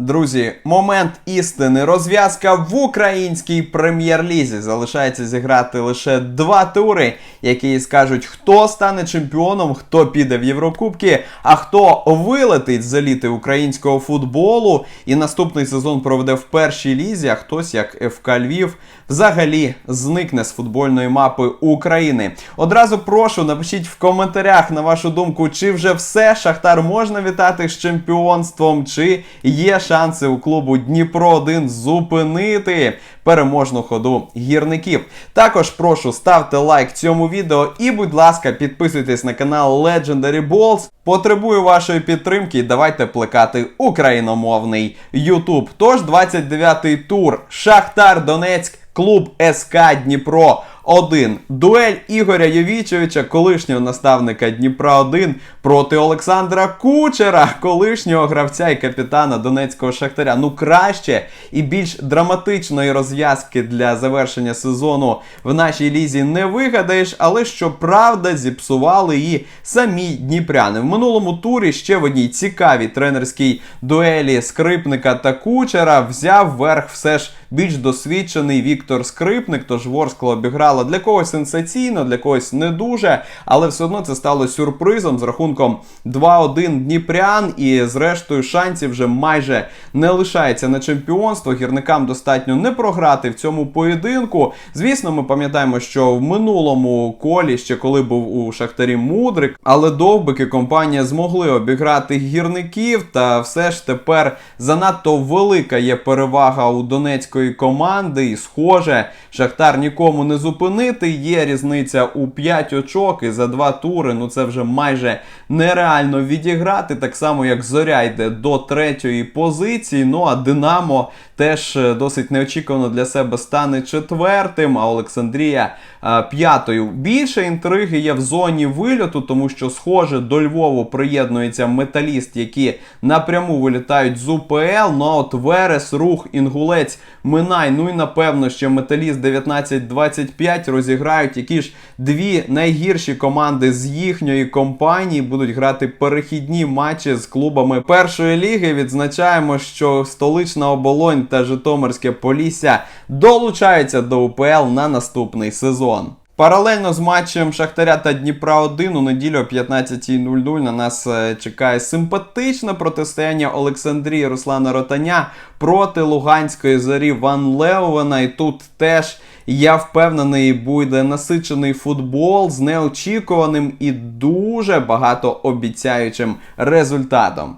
Друзі, момент істини. Розв'язка в українській прем'єр-лізі. Залишається зіграти лише два тури, які скажуть, хто стане чемпіоном, хто піде в Єврокубки, а хто вилетить з еліти українського футболу і наступний сезон проведе в першій лізі, а хтось, як ФК Львів, взагалі зникне з футбольної мапи України. Одразу прошу, напишіть в коментарях на вашу думку, чи вже все Шахтар можна вітати з чемпіонством, чи є шанси у клубу Дніпро 1 зупинити переможну ходу гірників. Також прошу ставте лайк цьому відео і, будь ласка, підписуйтесь на канал Legendary Balls. Потребую вашої підтримки. Давайте плекати україномовний YouTube. Тож 29-й тур Шахтар Донецьк, клуб СК Дніпро. 1. Дуель Ігоря Йовічевича, колишнього наставника Дніпра 1 проти Олександра Кучера, колишнього гравця і капітана Донецького Шахтаря. Ну краще і більш драматичної розв'язки для завершення сезону в нашій лізі не вигадаєш, але щоправда зіпсували і самі дніпряни. В минулому турі ще в одній цікавій тренерській дуелі скрипника та кучера взяв верх все ж більш досвідчений Віктор Скрипник. Тож Ворскла обіграла для когось сенсаційно, для когось не дуже, але все одно це стало сюрпризом з рахунком 2-1 Дніпрян. І зрештою шансів вже майже не лишається на чемпіонство. Гірникам достатньо не програти в цьому поєдинку. Звісно, ми пам'ятаємо, що в минулому колі, ще коли був у Шахтарі Мудрик, але довбики компанія змогли обіграти гірників. Та все ж тепер занадто велика є перевага у Донецької команди. І схоже, Шахтар нікому не зупинити. Є різниця у 5 очок і за два тури. Ну це вже майже нереально відіграти. Так само, як Зоря йде до третьої позиції. Ну а Динамо теж е, досить неочікувано для себе стане четвертим. А Олександрія е, п'ятою. Більше інтриги є в зоні вильоту, тому що, схоже, до Львову приєднується металіст, які напряму вилітають з УПЛ. Ну а от Верес, Рух, Інгулець, Минай. Ну і напевно, що металіст 19-25 розіграють які ж дві найгірші команди з їхньої компанії будуть грати перехідні матчі з клубами першої ліги. Відзначаємо, що столична оболонь та Житомирське Полісся долучаються до УПЛ на наступний сезон. Паралельно з матчем Шахтаря та Дніпра 1 у неділю о 15.00 на нас е, чекає симпатичне протистояння Олександрії Руслана Ротаня проти Луганської зорі Ван Леовена. І тут теж я впевнений, буде насичений футбол з неочікуваним і дуже багатообіцяючим результатом.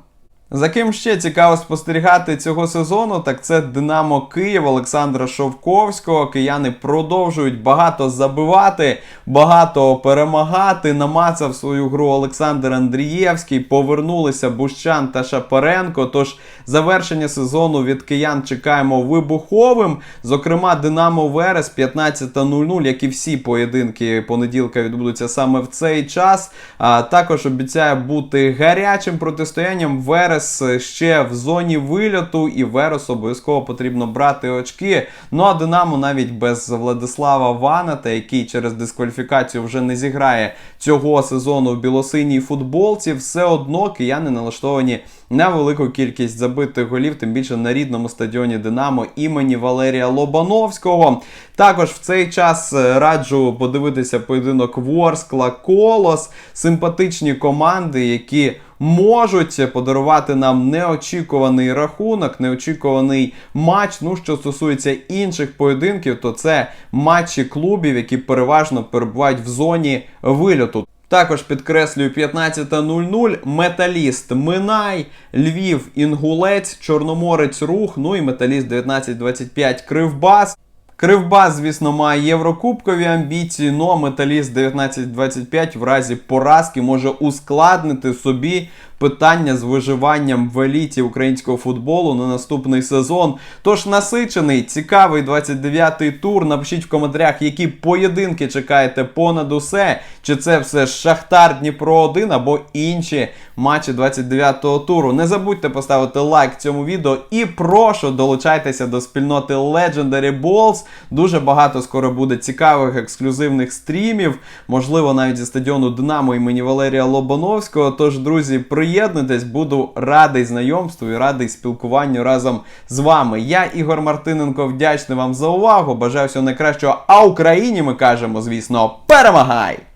За ким ще цікаво спостерігати цього сезону, так це Динамо Київ Олександра Шовковського. Кияни продовжують багато забивати, багато перемагати. Намацав свою гру Олександр Андрієвський. Повернулися Бущан та Шапаренко. Тож завершення сезону від киян чекаємо вибуховим. Зокрема, Динамо Верес 15.00, як і всі поєдинки понеділка відбудуться саме в цей час. А також обіцяє бути гарячим протистоянням Верес ще в зоні вильоту, і Верес обов'язково потрібно брати очки. Ну а Динамо навіть без Владислава Ваната, який через дискваліфікацію вже не зіграє цього сезону в білосиній футболці, все одно кияни налаштовані на велику кількість забитих голів, тим більше на рідному стадіоні Динамо імені Валерія Лобановського. Також в цей час е, раджу подивитися поєдинок Ворскла Колос, симпатичні команди, які можуть подарувати нам неочікуваний рахунок, неочікуваний матч. Ну, що стосується інших поєдинків, то це матчі клубів, які переважно перебувають в зоні вильоту. Також підкреслюю 15.00 Металіст Минай, Львів Інгулець, Чорноморець Рух, ну і Металіст 1925 Кривбас. Кривбас, звісно, має єврокубкові амбіції, ну а металіст 1925 в разі поразки може ускладнити собі питання з виживанням в еліті українського футболу на наступний сезон. Тож насичений, цікавий 29-й тур. Напишіть в коментарях, які поєдинки чекаєте понад усе. Чи це все Шахтар Дніпро 1 або інші матчі 29-го туру. Не забудьте поставити лайк цьому відео і прошу долучайтеся до спільноти Legendary Balls. Дуже багато скоро буде цікавих ексклюзивних стрімів, можливо, навіть зі стадіону Динамо імені Валерія Лобановського. Тож, друзі, приємно приєднуйтесь, буду радий знайомству і радий спілкуванню разом з вами. Я, Ігор Мартиненко, вдячний вам за увагу. Бажаю всього найкращого. А Україні ми кажемо, звісно, перемагай!